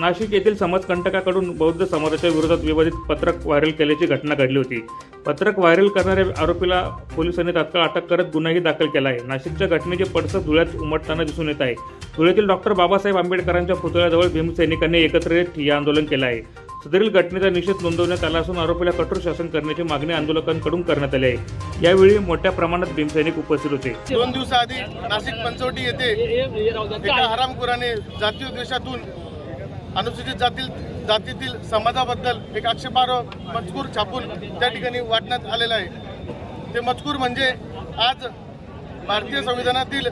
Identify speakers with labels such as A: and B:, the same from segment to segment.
A: नाशिक येथील समाजकंटकाकडून बौद्ध समाजाच्या विरोधात विवादित पत्रक व्हायरल केल्याची घटना घडली होती. पत्रक व्हायरल करणाऱ्या आरोपीला पोलिसांनी तात्काळ अटक करत गुन्हाही दाखल केला आहे. नाशिकच्या घटनेचे पडसं धुळ्यात उमटताना दिसून येत आहे. धुळ्यातील डॉक्टर बाबासाहेब आंबेडकरांच्या पुतळ्याजवळ भीमसैनिकांनी एकत्र येत ठिय्या आंदोलन केलं आहे. सदरील घटनेचा निषेध नोंदवण्यात आला असून आरोपीला कठोर शासन करण्याची मागणी आंदोलकांकडून करण्यात आली आहे. यावेळी मोठ्या प्रमाणात भीमसैनिक उपस्थित होते.
B: दोन दिवसाआधी नाशिक पंचवटी येथे एका हरामखोराने जातीय द्वेषातून अनुसूचित जातील जातीतील समाजाबद्दल एक आक्षेपार्ह मजकूर छापून त्या ठिकाणी वाटण्यात आलेलं आहे. ते मजकूर म्हणजे आज भारतीय संविधानातील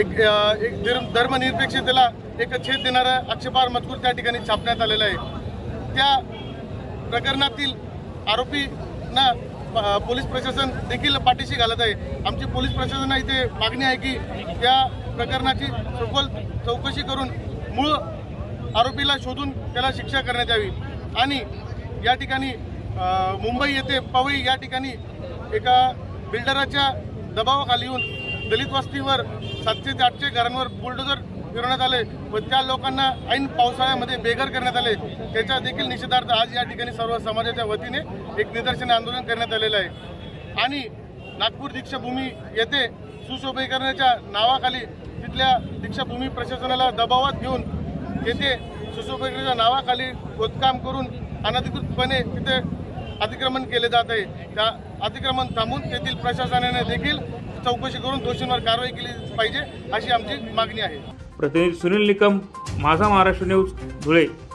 B: एक एक धर्म- धर्मनिरपेक्षतेला एक छेद देणारा आक्षेपार्ह मजकूर त्या ठिकाणी छापण्यात आलेला आहे. त्या प्रकरणातील आरोपींना पोलीस प्रशासन देखील पाठीशी घालत आहे. आमची पोलीस प्रशासना इथे मागणी आहे की त्या प्रकरणाची सखोल चौकशी करून मूळ आरोपीला शोधून त्याला शिक्षा करण्यात यावी. आणि या ठिकाणी मुंबई येथे पवई या ठिकाणी एका बिल्डराच्या दबावाखाली येऊन दलित वस्तीवर सातशे ते आठशे घरांवर बुलडोजर फिरवण्यात आले व त्या लोकांना ऐन पावसाळ्यामध्ये बेघर करण्यात आले. त्याच्या देखील निषेधार्थ आज या ठिकाणी सर्व समाजाच्या वतीने एक निदर्शन आंदोलन करण्यात आलेलं आहे. आणि नागपूर दीक्षाभूमी येथे सुशोभीकरणाच्या नावाखाली तिथल्या दीक्षाभूमी प्रशासनाला दबावात घेऊन येथे सुशोभीकरणाच्या नावाखाली खोदकाम करून अनधिकृतपणे तिथे अतिक्रमण केले जात आहे. त्या अतिक्रमण थांबून तेथील प्रशासनाने देखील चौकशी करून दोषींवर कारवाई केली पाहिजे अशी आमची मागणी आहे.
A: प्रतिनिधी सुनील निकम माझा महाराष्ट्र न्यूज धुळे.